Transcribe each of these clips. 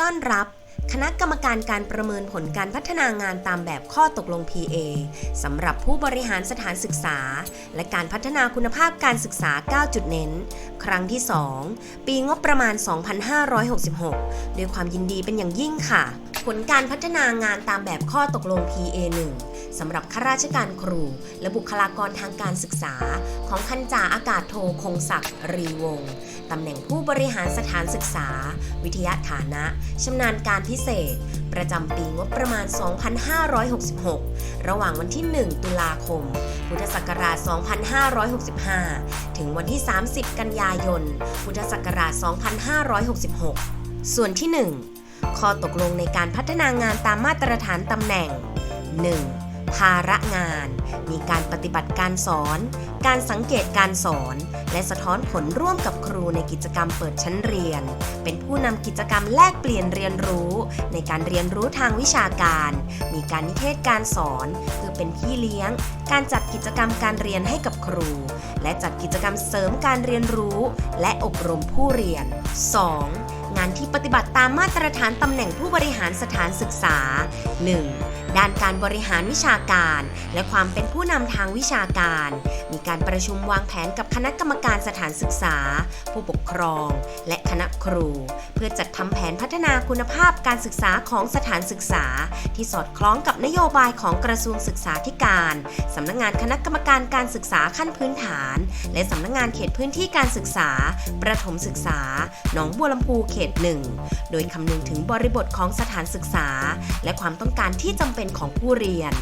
ต้อนรับ คณะกรรมการการประเมินผลการพัฒนางานตามแบบข้อตกลง PA สำหรับผู้บริหารสถานศึกษา และการพัฒนาคุณภาพการศึกษา 9 จุดเน้น ครั้งที่ 2 ปีงบประมาณ 2566 ด้วยความยินดีเป็นอย่างยิ่งค่ะ ผลการพัฒนางานตามแบบข้อตกลง PA 1สำหรับข้าราชการครู และบุคลากรทางการศึกษา ของพันจ่าอากาศโทคงศักดิ์รีวงศ์ ตำแหน่งผู้บริหารสถานศึกษา วิทยาฐานะชำนาญการพิเศษ ประจำปีงบประมาณ 2566 ระหว่างวันที่ 1 ตุลาคม พุทธศักราช 2565 ถึงวันที่ 30 กันยายน พุทธศักราช 2566 ส่วนที่ 1 ข้อตกลงในการพัฒนางานตามมาตรฐานตำแหน่ง 1. ภาระงาน มีการปฏิบัติการสอน การสังเกตการสอน และสะท้อนผลร่วมกับครูในกิจกรรมเปิดชั้นเรียน เป็นผู้นำกิจกรรมแลกเปลี่ยนเรียนรู้ ในการเรียนรู้ทางวิชาการ มีการนิเทศการสอนเพื่อเป็นพี่เลี้ยง การจัดกิจกรรมการเรียนให้กับครู และจัดกิจกรรมเสริมการเรียนรู้ และอบรมผู้เรียน 2. งานที่ปฏิบัติตามมาตรฐานตำแหน่งผู้บริหารสถานศึกษา 1. ด้านการบริหารวิชาการ และความเป็นผู้นำทางวิชาการ มีการประชุมวางแผนกับคณะกรรมการสถานศึกษา ผู้ปกครอง และคณะครู เพื่อจัดทำแผนพัฒนาคุณภาพการศึกษาของสถานศึกษา ที่สอดคล้องกับนโยบายของกระทรวงศึกษาธิการสำนักงานคณะกรรมการการศึกษาขั้นพื้นฐาน และสำนักงานเขตพื้นที่การศึกษา ประถมศึกษา หนองบัวลำพูเขตหนึ่งโดยคำนึงถึงบริบทของสถานศึกษา และความต้องการที่จำเป็น็นของผู้เรียน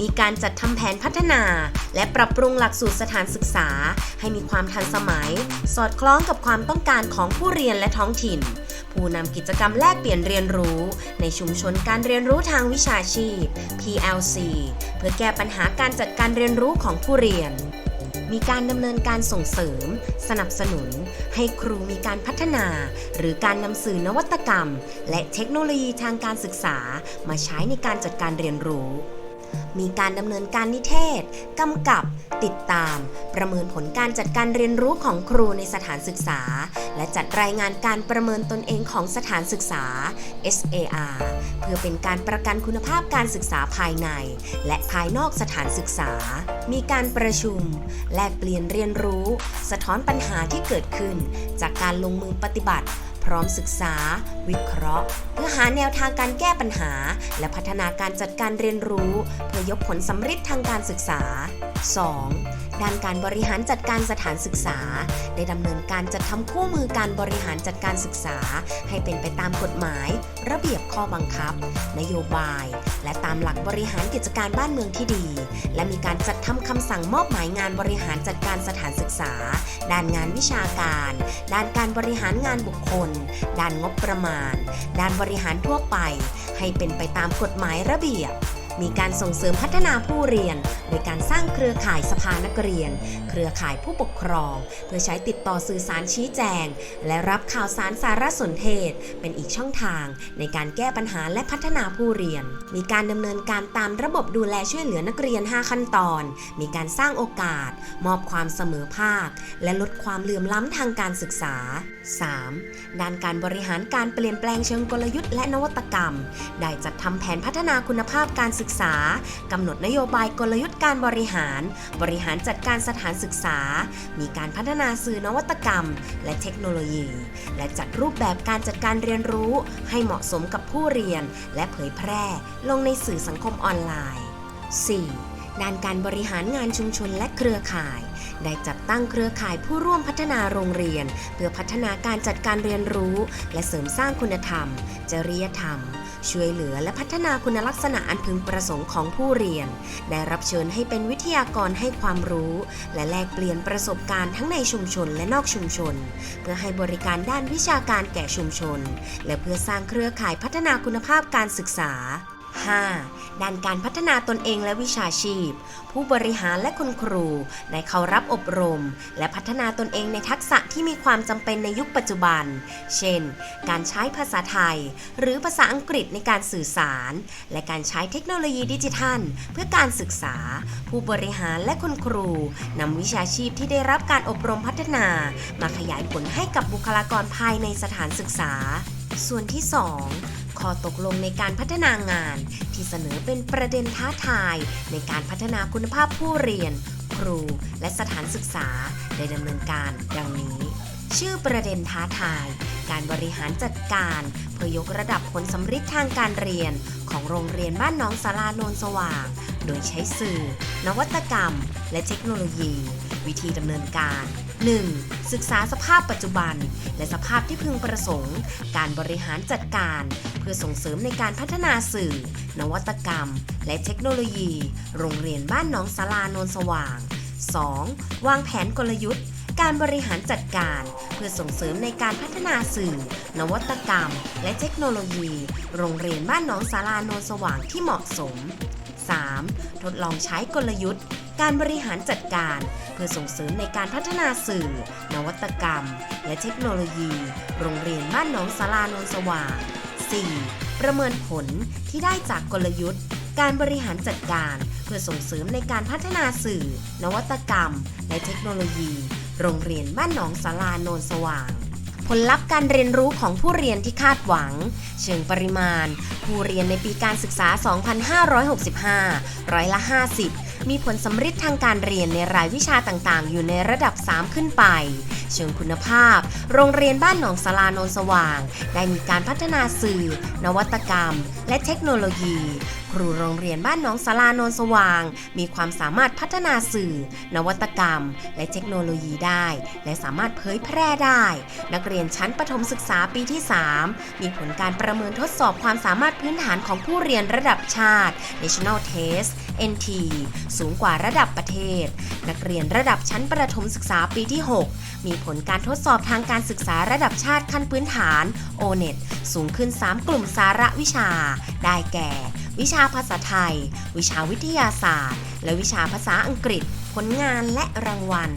มีการจัดทำแผนพัฒนา และปรับปรุงหลักสูตรสถานศึกษา ให้มีความทันสมัย สอดคล้องกับความต้องการของผู้เรียนและท้องถิ่น ผู้นำกิจกรรมแลกเปลี่ยนเรียนรู้ ในชุมชนการเรียนรู้ทางวิชาชีพ PLC เพื่อแก้ปัญหาการจัดการเรียนรู้ของผู้เรียน มีการดำเนินการส่งเสริม สนับสนุน ให้ครูมีการพัฒนา หรือการนำสื่อนวัตกรรม และเทคโนโลยีทางการศึกษา มาใช้ในการจัดการเรียนรู้ มีการดำเนินการนิเทศ กำกับ ติดตาม ประเมินผลการจัดการเรียนรู้ของครูในสถานศึกษา และจัดรายงานการประเมินตนเองของสถานศึกษา SAR เพื่อเป็นการประกันคุณภาพการศึกษาภายใน และภายนอกสถานศึกษา มีการประชุม แลกเปลี่ยนเรียนรู้ สะท้อนปัญหาที่เกิดขึ้น จากการลงมือปฏิบัติ พร้อมศึกษา วิเคราะห์ เพื่อหาแนวทางการแก้ปัญหา และพัฒนาการจัดการเรียนรู้ เพื่อยกผลสำเร็จทางการศึกษา 2. ด้านการบริหารจัดการสถานศึกษา ได้ดำเนินการจัดทำคู่มือการบริหารจัดการศึกษา ให้เป็นไปตามกฎหมาย ระเบียบข้อบังคับ นโยบาย และตามหลักบริหารกิจการบ้านเมืองที่ดี และมีการจัดทำคำสั่งมอบหมายงานบริหารจัดการสถานศึกษา ด้านงานวิชาการ ด้านการบริหารงานบุคคล ด้านงบประมาณ ด้านบริหารทั่วไป ให้เป็นไปตามกฎหมายระเบียบ มีการส่งเสริมพัฒนาผู้เรียน โดยการสร้างเครือข่ายสภานักเรียน เครือข่ายผู้ปกครอง เพื่อใช้ติดต่อสื่อสารชี้แจง และรับข่าวสารสารสนเทศ เป็นอีกช่องทาง ในการแก้ปัญหาและพัฒนาผู้เรียน มีการดำเนินการตามระบบดูแลช่วยเหลือนักเรียน 5 ขั้นตอน มีการสร้างโอกาส มอบความเสมอภาค และลดความเหลื่อมล้ำทางการศึกษา 3. ด้านการบริหารการเปลี่ยนแปลงเชิงกลยุทธ์และนวัตกรรม ได้จัดทำแผนพัฒนาคุณภาพการศึกษากำหนดนโยบายกลยุทธ์การบริหาร บริหารจัดการสถานศึกษา มีการพัฒนาสื่อนวัตกรรม และเทคโนโลยี และจัดรูปแบบการจัดการเรียนรู้ให้เหมาะสมกับผู้เรียน และเผยแพร่ลงในสื่อสังคมออนไลน์ 4. ด้านการบริหารงานชุมชนและเครือข่าย ได้จัดตั้งเครือข่ายผู้ร่วมพัฒนาโรงเรียน เพื่อพัฒนาการจัดการเรียนรู้ และเสริมสร้างคุณธรรม จริยธรรม ช่วยเหลือและพัฒนาคุณลักษณะอันพึงประสงค์ของผู้เรียน ได้รับเชิญให้เป็นวิทยากรให้ความรู้ และแลกเปลี่ยนประสบการณ์ทั้งในชุมชนและนอกชุมชน เพื่อให้บริการด้านวิชาการแก่ชุมชน และเพื่อสร้างเครือข่ายพัฒนาคุณภาพการศึกษา 5. ด้านการพัฒนาตนเองและวิชาชีพ ผู้บริหารและคุณครูได้เข้ารับอบรม และพัฒนาตนเองในทักษะที่มีความจำเป็นในยุคปัจจุบัน เช่น การใช้ภาษาไทย หรือภาษาอังกฤษในการสื่อสาร และการใช้เทคโนโลยีดิจิทัล เพื่อการศึกษา ผู้บริหารและคุณครูนำวิชาชีพที่ได้รับการอบรมพัฒนา มาขยายผลให้กับบุคลากรภายในสถานศึกษา ส่วนที่ 2 ข้อตกลงในการพัฒนางาน ที่เสนอเป็นประเด็นท้าทาย ในการพัฒนาคุณภาพผู้เรียน ครู และสถานศึกษาได้ดำเนินการดังนี้ ชื่อประเด็นท้าทาย การบริหารจัดการ เพื่อยกระดับผลสำฤทธิ์ทางการเรียน ของโรงเรียนบ้านน้องสาราโนนสว่าง โดยใช้สื่อ นวัตกรรม และเทคโนโลยี วิธีดำเนินการ 1. ศึกษาสภาพปัจจุบัน และสภาพที่พึงประสงค์ การบริหารจัดการ เพื่อส่งเสริมในการพัฒนาสื่อ นวัตกรรม และเทคโนโลยี โรงเรียนบ้านน้องสาราโนนสว่าง 2. วางแผนกลยุทธ์ การบริหารจัดการ เพื่อส่งเสริมในการพัฒนาสื่อ นวัตกรรม และเทคโนโลยี โรงเรียนบ้านน้องสาราโนนสว่างที่เหมาะสม 3. ทดลองใช้กลยุทธ์ การบริหารจัดการ พื่อส่งเสริมในการพัฒนาสื่อ นวัตกรรม และเทคโนโลยี โรงเรียนบ้านหนองสารานนสว่าง 4. ประเมินผลที่ได้จากกลยุทธ์ การบริหารจัดการ เพื่อส่งเสริมในการพัฒนาสื่อ นวัตกรรม และเทคโนโลยี โรงเรียนบ้านหนองสารานนสว่าง ผลลัพธ์การเรียนรู้ของผู้เรียนที่คาดหวัง เชิงปริมาณ ผู้เรียนในปีการศึกษา 2565 ร้อยละ 50 มีผลสำฤทธิ์ทางการเรียนในรายวิชาต่างๆ อยู่ในระดับ 3 ขึ้นไป เชิงคุณภาพ โรงเรียนบ้านหนองสาราโนนสว่าง ได้มีการพัฒนาสื่อ นวัตกรรม และเทคโนโลยี ครูโรงเรียนบ้านหนองสาราโนนสว่าง มีความสามารถพัฒนาสื่อ นวัตกรรม และเทคโนโลยีได้ และสามารถเผยแพร่ได้ นักเรียนชั้นประถมศึกษาปีที่ 3 มีผลการประเมินทดสอบความสามารถพื้นฐานของผู้เรียนระดับชาติ National Test NT สูงกว่าระดับประเทศ นักเรียนระดับชั้นประถมศึกษาปีที่ 6 มีผลการทดสอบทางการศึกษาระดับชาติขั้นพื้นฐาน O-NET สูงขึ้น 3 กลุ่มสาระวิชา ได้แก่ วิชาภาษาไทย วิชาวิทยาศาสตร์ และวิชาภาษาอังกฤษ ผลงานและรางวัล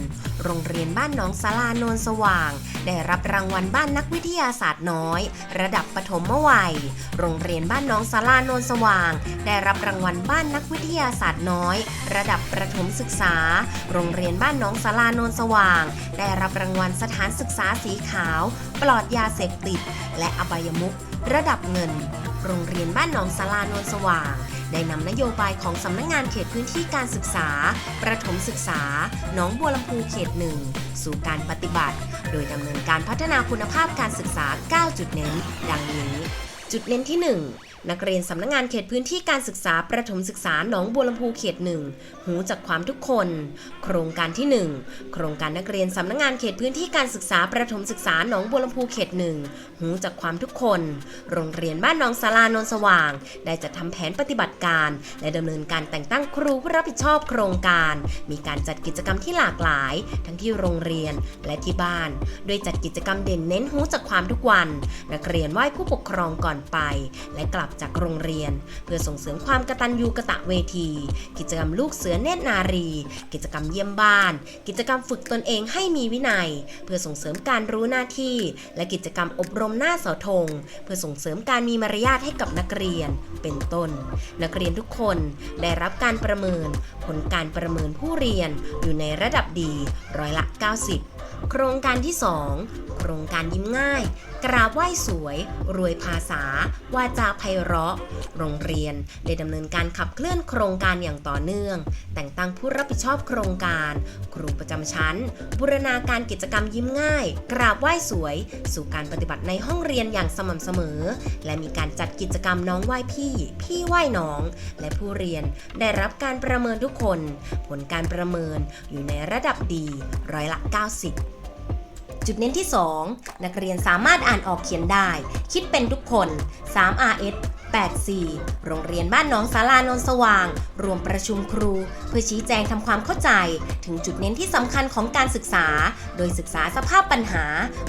โรงเรียนบ้านหนองสาราโนนสว่าง ได้รับรางวัลบ้านนักวิทยาศาสตร์น้อย ระดับปฐมวัย โรงเรียนบ้านหน้องสาราโนนสว่าง ได้รับรางวัลบ้านนักวิทยาศาสตร์น้อย ระดับประถมศึกษา โรงเรียนบ้านหน้องสาราโนนสว่าง ได้รับรางวัลสถานศึกษาสีขาว ปลอดยาเสพติด และอบายมุขระดับเงิน โรงเรียนบ้านหนองสาราโนนสว่าง ได้นำนโยบายของสำนักงงานเขตพื้นที่การศึกษา ประถมศึกษาหนองบัวลำพูเขตหนึ่งสู่การปฏิบัติ โดยดำเนินการพัฒนาคุณภาพการศึกษา 9 จุดเน้น ดังนี้ จุดเน้นที่ 1 นักเรียนสำนักงงานเขตพื้นที่การศึกษาประถมศึกษาหนองบัวลำพูเขตหนึ่งหูจากความทุกคน โครงการที่ 1 โครงการนักเรียนสำนักงงานเขตพื้นที่การศึกษาประถมศึกษาหนองบัวลำพูเขตหนึ่งหูจากความทุกคน โรงเรียนบ้านหนองสารานนสว่าง ได้จัดทำแผนปฏิบัติการ และดำเนินการแต่งตั้งครูผู้รับผิดชอบโครงการ มีการจัดกิจกรรมที่หลากหลาย ทั้งที่โรงเรียนและที่บ้าน โดยจัดกิจกรรมเด่นเน้นหูจากความทุกวัน นักเรียนไหว้ผู้ปกครองก่อนไป และกลับจากโรงเรียน เพื่อส่งเสริมความกตัญญูกะตะเวที กิจกรรมลูกเสือเนตรนารี กิจกรรมเยี่ยมบ้าน กิจกรรมฝึกตนเองให้มีวินัย เพื่อส่งเสริมการรู้หน้าที่ และกิจกรรมอบรมหน้าเสาธง เพื่อส่งเสริมการมีมารยาทให้กับนักเรียน เป็นต้น นักเรียนทุกคนได้รับการประเมิน ผลการประเมินผู้เรียนอยู่ในระดับดีร้อยละ 90 โครงการที่ 2 โครงการยิ้มง่าย กราบไหว้สวย รวยภาษาวาจาไพเราะ โรงเรียนได้ดำเนินการขับเคลื่อนโครงการอย่างต่อเนื่อง แต่งตั้งผู้รับผิดชอบโครงการ ครูประจำชั้น บูรณาการกิจกรรมยิ้มง่าย กราบไหว้สวย สู่การปฏิบัติในห้องเรียนอย่างสม่ำเสมอ และมีการจัดกิจกรรมน้องไหว้พี่ พี่ไหว้น้อง และผู้เรียนได้รับการประเมินทุกคน ผลการประเมินอยู่ในระดับดีร้อยละ 90 จุดเน้นที่ 2 นักเรียนสามารถอ่านออกเขียนได้ คิดเป็นทุกคน 3RS 84 โรงเรียนบ้านหน้องสารานนสว่าง รวมประชุมครู เพื่อชี้แจงทำความเข้าใจ ถึงจุดเน้นที่สำคัญของการศึกษา โดยศึกษาสภาพปัญหา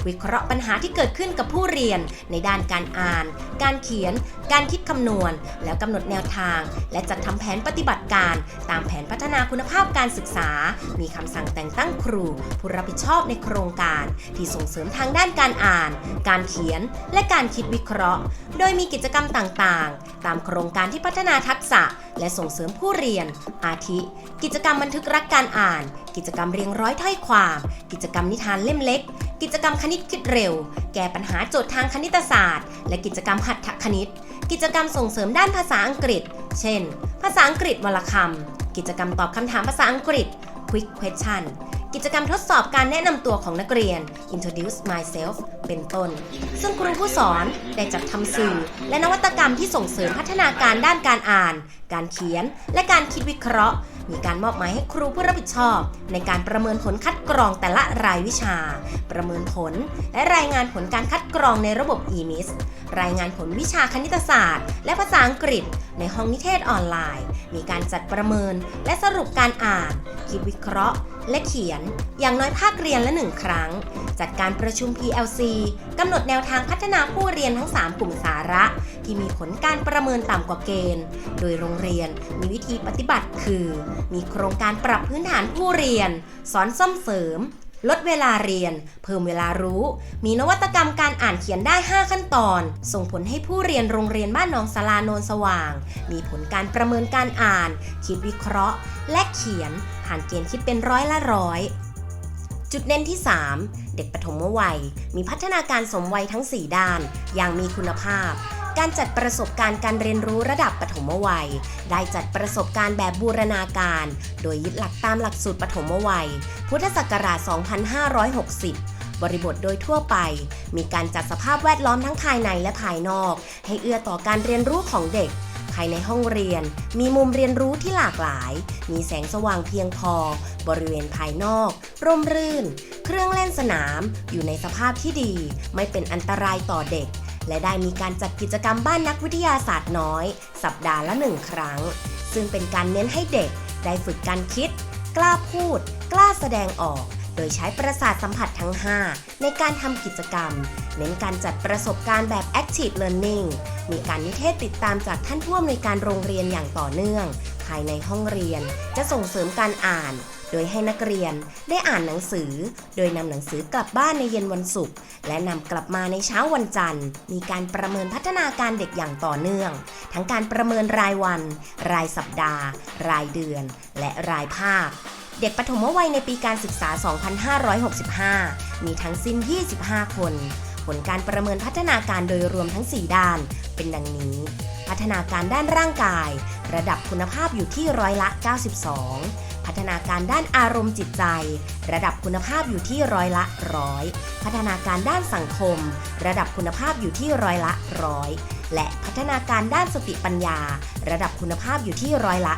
วิเคราะห์ปัญหาที่เกิดขึ้นกับผู้เรียน ในด้านการอ่าน การเขียน การคิดคำนวณ แล้วกำหนดแนวทาง และจัดทำแผนปฏิบัติการ ตามแผนพัฒนาคุณภาพการศึกษา มีคำสั่งแต่งตั้งครู ผู้รับผิดชอบในโครงการ ที่ส่งเสริมทางด้านการอ่าน การเขียน และการคิดวิเคราะห์ โดยมีกิจกรรมต่างต่างๆ ตามโครงการที่พัฒนาทักษะ และส่งเสริมผู้เรียน อาทิ กิจกรรมบันทึกรักการอ่าน กิจกรรมเรียงร้อยถ้อยความ กิจกรรมนิทานเล่มเล็ก กิจกรรมคณิตคิดเร็ว แก้ปัญหาโจทย์ทางคณิตศาสตร์ และกิจกรรมหัตถคณิต กิจกรรมส่งเสริมด้านภาษาอังกฤษ เช่น ภาษาอังกฤษวลคำกิจกรรมตอบคำถามภาษาอังกฤษ Quick Question กิจกรรมทดสอบการแนะนำตัวของนักเรียน Introduce Myself เป็นต้น ซึ่งครูผู้สอนได้จัดทำสื่อ และนวัตกรรมที่ส่งเสริมพัฒนาการด้านการอ่าน การเขียน และการคิดวิเคราะห์ มีการมอบหมายให้ครูผู้รับผิดชอบ ในการประเมินผลคัดกรองแต่ละรายวิชา ประเมินผล และรายงานผลการคัดกรองในระบบ EMIS รายงานผลวิชาคณิตศาสตร์ และภาษาอังกฤษ ในห้องนิเทศออนไลน์ มีการจัดประเมินและสรุปการอ่าน คิดวิเคราะห์ และเขียน อย่างน้อยภาคเรียนละหนึ่งครั้ง จัดการประชุม PLC กำหนดแนวทางพัฒนาผู้เรียนทั้ง 3 กลุ่มสาระ ที่มีผลการประเมินต่ำกว่าเกณฑ์ โดยโรงเรียนมีวิธีปฏิบัติคือ มีโครงการปรับพื้นฐานผู้เรียน สอนซ่อมเสริมลดเวลาเรียน เพิ่มเวลารู้ มีนวัตกรรมการอ่านเขียนได้ 5 ขั้นตอน ส่งผลให้ผู้เรียนโรงเรียนบ้านหนองสลาโนนสว่าง มีผลการประเมินการอ่าน คิดวิเคราะห์ และเขียน ผ่านเกณฑ์คิดเป็นร้อยละร้อยจุดเน้นที่ 3 เด็กปฐมวัย มีพัฒนาการสมวัยทั้ง 4 ด้าน อย่างมีคุณภาพ การจัดประสบการณ์การเรียนรู้ระดับปฐมวัย ได้จัดประสบการณ์แบบบูรณาการ โดยยึดหลักตามหลักสูตรปฐมวัย พุทธศักราช 2560 บริบทโดยทั่วไป มีการจัดสภาพแวดล้อมทั้งภายในและภายนอก ให้เอื้อต่อการเรียนรู้ของเด็ก ภายในห้องเรียน มีมุมเรียนรู้ที่หลากหลาย มีแสงสว่างเพียงพอ บริเวณภายนอก ร่มรื่น เครื่องเล่นสนามอยู่ในสภาพที่ดี ไม่เป็นอันตรายต่อเด็ก และได้มีการจัดกิจกรรมบ้านนักวิทยาศาสตร์น้อย สัปดาห์ละหนึ่งครั้ง ซึ่งเป็นการเน้นให้เด็กได้ฝึกการคิด กล้าพูด กล้าแสดงออก โดยใช้ประสาทสัมผัสทั้ง 5 ในการทำกิจกรรม เน้นการจัดประสบการณ์แบบ Active Learning มีการนิเทศติดตามจากท่านผู้อำนวยการโรงเรียนอย่างต่อเนื่อง ภายในห้องเรียนจะส่งเสริมการอ่าน โดยให้นักเรียนได้อ่านหนังสือ โดยนำหนังสือกลับบ้านในเย็นวันศุกร์และนำกลับมาในเช้าวันจันทร์ มีการประเมินพัฒนาการเด็กอย่างต่อเนื่อง ทั้งการประเมินรายวัน รายสัปดาห์ รายเดือน และรายภาค เด็กปฐมวัยในปีการศึกษา 2565 มีทั้งสิ้น 25 คน ผลการประเมินพัฒนาการโดยรวมทั้ง 4 ด้าน เป็นดังนี้ พัฒนาการด้านร่างกาย ระดับคุณภาพอยู่ที่ร้อยละ 92 พัฒนาการด้านอารมณ์จิตใจ ระดับคุณภาพอยู่ที่ร้อยละร้อยพัฒนาการด้านสังคม ระดับคุณภาพอยู่ที่ร้อยละร้อย และพัฒนาการด้านสติปัญญา ระดับคุณภาพอยู่ที่ร้อยละ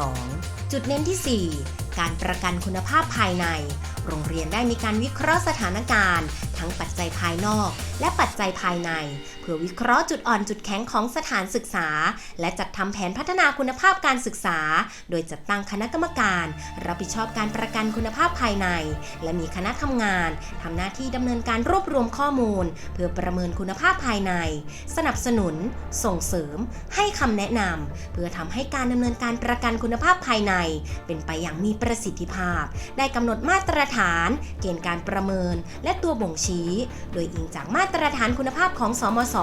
92 จุดเน้นที่ 4 การประกันคุณภาพภายใน โรงเรียนได้มีการวิเคราะห์สถานการณ์ ทั้งปัจจัยภายนอก และปัจจัยภายใน พื่อวิเคราะห์จุดอ่อนจุดแข็งของสถานศึกษา และจัดทำแผนพัฒนาคุณภาพการศึกษา โดยจัดตั้งคณะกรรมการ รับผิดชอบการประกันคุณภาพภายใน และมีคณะทำงานทำหน้าที่ดำเนินการรวบรวมข้อมูล เพื่อประเมินคุณภาพภายใน สนับสนุน ส่งเสริม ให้คำแนะนำเพื่อทำให้การดำเนินการประกันคุณภาพภายใน เป็นไปอย่างมีประสิทธิภาพ ได้กำหนดมาตรฐาน เกณฑ์การประเมิน และตัวบ่งชี้ โดยอิงจากมาตรฐานคุณภาพของสมศ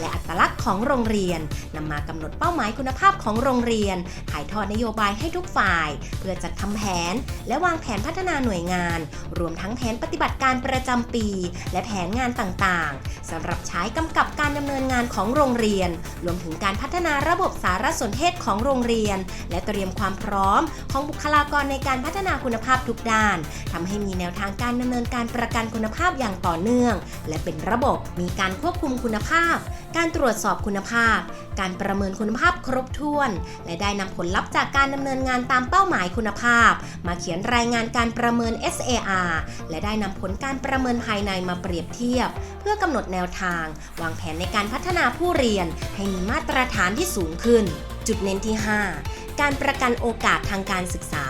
และอัตลักษณ์ของโรงเรียนนำมากำหนดเป้าหมายคุณภาพของโรงเรียน ถ่ายทอดนโยบายให้ทุกฝ่าย เพื่อจัดทำแผน และวางแผนพัฒนาหน่วยงาน รวมทั้งแผนปฏิบัติการประจำปี และแผนงานต่างๆสำหรับใช้กำกับการดำเนินงานของโรงเรียน รวมถึงการพัฒนาระบบสารสนเทศของโรงเรียน และเตรียมความพร้อม ของบุคลากรในการพัฒนาคุณภาพทุกด้านทำให้มีแนวทางการดำเนินการประกันคุณภาพอย่างต่อเนื่อง และเป็นระบบมีการควบคุมคุณภาพ การตรวจสอบคุณภาพ การประเมินคุณภาพครบถ้วน และได้นำผลลัพธ์จากการดำเนินงานตามเป้าหมายคุณภาพ มาเขียนรายงานการประเมิน SAR และได้นำผลการประเมินภายในมาเปรียบเทียบ เพื่อกำหนดแนวทาง วางแผนในการพัฒนาผู้เรียน ให้มีมาตรฐานที่สูงขึ้น จุดเน้นที่ 5 การประกันโอกาสทางการศึกษา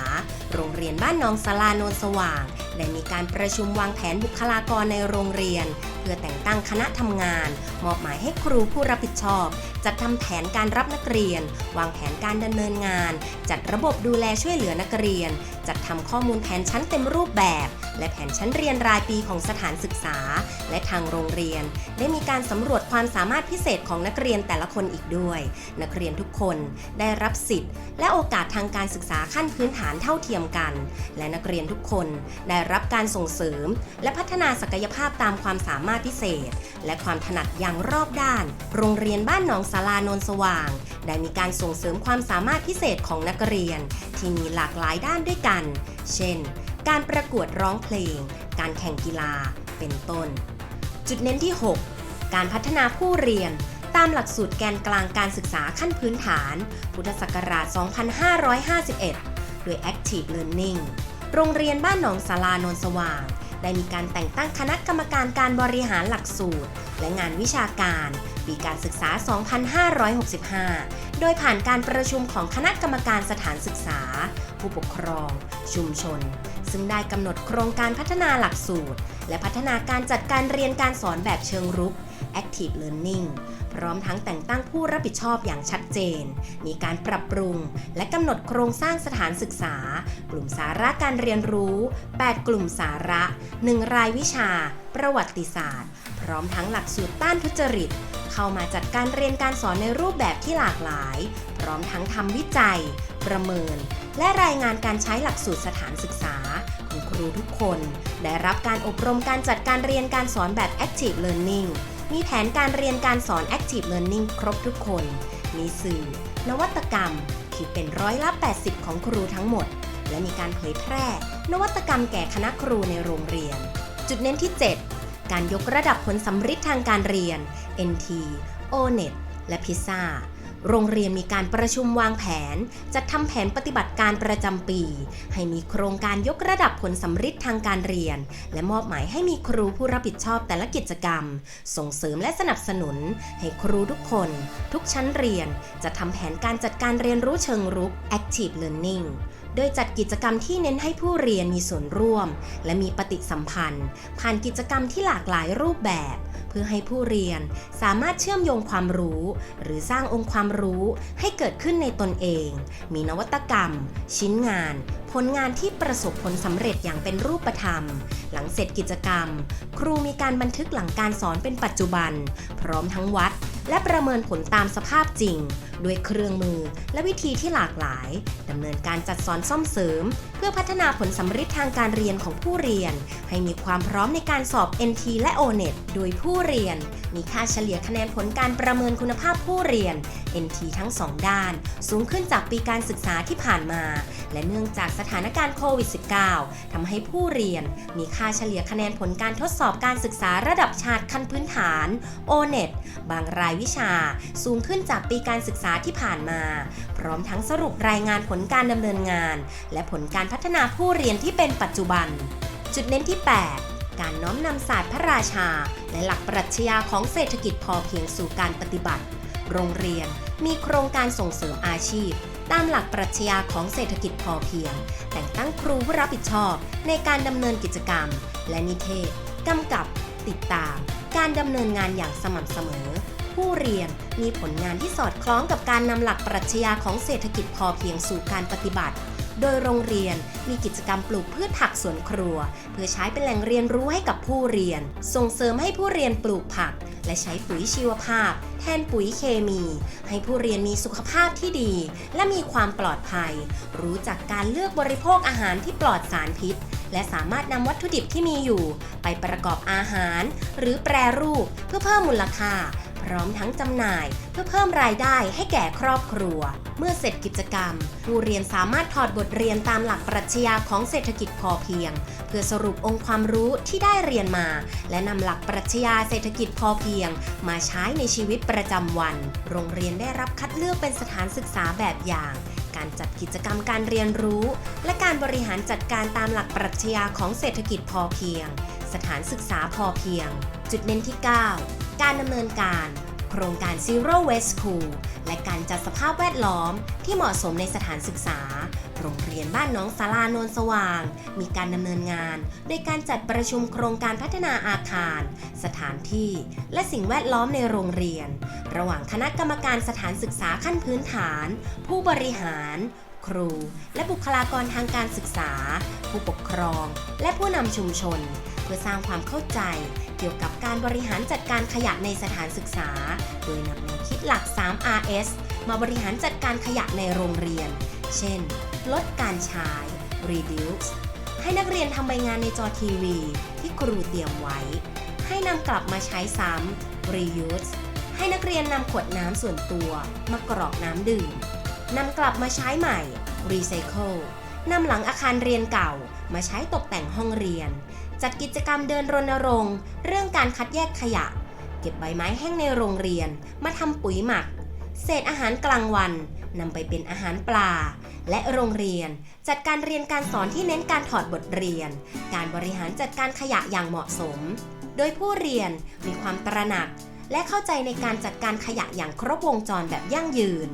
โรงเรียนบ้านหนองสลาโนนสว่าง ได้มีการประชุมวางแผนบุคลากรในโรงเรียนเพื่อแต่งตั้งคณะทำงาน มอบหมายให้ครูผู้รับผิดชอบ จัดทำแผนการรับนักเรียน วางแผนการดำเนินงาน จัดระบบดูแลช่วยเหลือนักเรียน จัดทำข้อมูลแผนชั้นเต็มรูปแบบ และแผนชั้นเรียนรายปีของสถานศึกษา และทางโรงเรียน ได้มีการสำรวจความสามารถพิเศษของนักเรียนแต่ละคนอีกด้วย นักเรียนทุกคนได้รับสิทธิ์ และโอกาสทางการศึกษาขั้นพื้นฐานเท่าเทียมกัน และนักเรียนทุกคนได้รับการส่งเสริม และพัฒนาศักยภาพตามความสามารถพิเศษ และความถนัดอย่างรอบด้าน โรงเรียนบ้านหนองสารานนสว่าง ได้มีการส่งเสริมความสามารถพิเศษของนักเรียน ที่มีหลากหลายด้านด้วยกัน เช่น การประกวดร้องเพลง การแข่งกีฬา เป็นต้น จุดเน้นที่ 6 การพัฒนาผู้เรียนตามหลักสูตรแกนกลางการศึกษาขั้นพื้นฐาน พุทธศักราช 2551 โดย Active Learning โรงเรียนบ้านหนองสารานนสว่าง ได้มีการแต่งตั้งคณะกรรมการการบริหารหลักสูตร และงานวิชาการ ปีการศึกษา 2565 โดยผ่านการประชุมของคณะกรรมการสถานศึกษา ผู้ปกครอง ชุมชน ซึ่งได้กำหนดโครงการพัฒนาหลักสูตร และพัฒนาการจัดการเรียนการสอนแบบเชิงรุก Active Learning พร้อมทั้งแต่งตั้งผู้รับผิดชอบอย่างชัดเจน มีการปรับปรุง และกำหนดโครงสร้างสถานศึกษา กลุ่มสาระการเรียนรู้ 8 กลุ่มสาระ 1 รายวิชา ประวัติศาสตร์ พร้อมทั้งหลักสูตรต้านทุจริต เข้ามาจัดการเรียนการสอนในรูปแบบที่หลากหลาย พร้อมทั้งทำวิจัย ประเมิน และรายงานการใช้หลักสูตรสถานศึกษาคุณครูทุกคน ได้รับการอบรมการจัดการเรียนการสอนแบบ Active Learning มีแผนการเรียนการสอน Active Learning ครบทุกคน มีสื่อ นวัตกรรมที่เป็นร้อยละ 80 ของครูทั้งหมด และมีการเผยแพร่ นวัตกรรมแก่คณะครูในโรงเรียน จุดเน้นที่ 7 การยกระดับผลสำฤทธิ์ทางการเรียน NT ONET และพิซซ่า โรงเรียนมีการประชุมวางแผน จัดทำแผนปฏิบัติการประจำปี ให้มีโครงการยกระดับผลสำฤทธิ์ทางการเรียน และมอบหมายให้มีครูผู้รับผิดชอบแต่ละกิจกรรม ส่งเสริมและสนับสนุน ให้ครูทุกคน ทุกชั้นเรียน จะทำแผนการจัดการเรียนรู้เชิงรุก Active Learning โดยจัดกิจกรรมที่เน้นให้ผู้เรียนมีส่วนร่วม และมีปฏิสัมพันธ์ ผ่านกิจกรรมที่หลากหลายรูปแบบ เพื่อให้ผู้เรียนสามารถเชื่อมโยงความรู้ หรือสร้างองค์ความรู้ให้เกิดขึ้นในตนเอง มีนวัตกรรม ชิ้นงาน ผลงานที่ประสบผลสำเร็จอย่างเป็นรูปธรรม หลังเสร็จกิจกรรม ครูมีการบันทึกหลังการสอนเป็นปัจจุบัน พร้อมทั้งวัด และประเมินผลตามสภาพจริง ด้วยเครื่องมือและวิธีที่หลากหลายดำเนินการจัดสอนซ่อมเสริม พื่อพัฒนาผลสำฤทธิ์ทางการเรียนของผู้เรียน ให้มีความพร้อมในการสอบ NT และ ONET โดยผู้เรียน มีค่าเฉลี่ยคะแนนผลการประเมินคุณภาพผู้เรียน NT ทั้ง 2 ด้าน สูงขึ้นจากปีการศึกษาที่ผ่านมา และเนื่องจากสถานการณ์โควิด -19 ทำให้ผู้เรียน มีค่าเฉลี่ยคะแนนผลการทดสอบการศึกษาระดับชาติขั้นพื้นฐาน ONET บางรายวิชา สูงขึ้นจากปีการศึกษาที่ผ่านมา พร้อมทั้งสรุปรายงานผลการดำเนินงาน และผลการพัฒนาผู้เรียนที่เป็นปัจจุบัน จุดเน้นที่ 8 การน้อมนำศาสตร์พระราชา และหลักปรัชญาของเศรษฐกิจพอเพียงสู่การปฏิบัติ โรงเรียนมีโครงการส่งเสริมอาชีพ ตามหลักปรัชญาของเศรษฐกิจพอเพียง แต่งตั้งครูผู้รับผิดชอบในการดำเนินกิจกรรม และนิเทศกำกับ ติดตาม การดำเนินงานอย่างสม่ำเสมอ ผู้เรียนมีผลงานที่สอดคล้องกับการนำหลักปรัชญาของเศรษฐกิจพอเพียงสู่การปฏิบัติ โดยโรงเรียนมีกิจกรรมปลูกพืชผักสวนครัว เพื่อใช้เป็นแหล่งเรียนรู้ให้กับผู้เรียน ส่งเสริมให้ผู้เรียนปลูกผัก และใช้ปุ๋ยชีวภาพ แทนปุ๋ยเคมี ให้ผู้เรียนมีสุขภาพที่ดี และมีความปลอดภัย รู้จักการเลือกบริโภคอาหารที่ปลอดสารพิษ และสามารถนำวัตถุดิบที่มีอยู่ ไปประกอบอาหาร หรือแปรรูปเพื่อเพิ่มมูลค่า พร้อมทั้งจำหน่ายเพื่อเพิ่มรายได้ให้แก่ครอบครัว เมื่อเสร็จกิจกรรม ผู้เรียนสามารถถอดบทเรียนตามหลักปรัชญาของเศรษฐกิจพอเพียง เพื่อสรุปองค์ความรู้ที่ได้เรียนมา และนำหลักปรัชญาเศรษฐกิจพอเพียง มาใช้ในชีวิตประจำวัน โรงเรียนได้รับคัดเลือกเป็นสถานศึกษาแบบอย่างการจัดกิจกรรมการเรียนรู้ และการบริหารจัดการตามหลักปรัชญาของเศรษฐกิจพอเพียง สถานศึกษาพอเพียง จุดเน้นที่ 9 การดำเนินการ โครงการ Zero Waste School และการจัดสภาพแวดล้อมที่เหมาะสมในสถานศึกษา โรงเรียนบ้านน้องสาราโนนสว่าง มีการดำเนินงาน โดยการจัดประชุมโครงการพัฒนาอาคาร สถานที่ และสิ่งแวดล้อมในโรงเรียน ระหว่างคณะกรรมการสถานศึกษาขั้นพื้นฐาน ผู้บริหารครู และบุคลากรทางการศึกษา ผู้ปกครอง และผู้นำชุมชน พื่อสร้างความเข้าใจ เกี่ยวกับการบริหารจัดการขยะในสถานศึกษา โดยนำแนวคิดหลัก 3 RS มาบริหารจัดการขยะในโรงเรียน เช่น ลดการใช้ reduce ให้นักเรียนทำใบงานในจอทีวี ที่ครูเตรียมไว้ ให้นำกลับมาใช้ซ้ำ reuse ให้นักเรียนนำขวดน้ำส่วนตัวมากรอกน้ำดื่มนำกลับมาใช้ใหม่ recycle นำหลังอาคารเรียนเก่ามาใช้ตกแต่งห้องเรียน จัดกิจกรรมเดินรณรงค์ เรื่องการคัดแยกขยะ เก็บใบไม้แห้งในโรงเรียน มาทำปุ๋ยหมัก เศษอาหารกลางวันนำไปเป็นอาหารปลา และโรงเรียน จัดการเรียนการสอนที่เน้นการถอดบทเรียน การบริหารจัดการขยะอย่างเหมาะสม โดยผู้เรียนมีความตระหนัก และเข้าใจในการจัดการขยะอย่างครบวงจรแบบยั่งยืน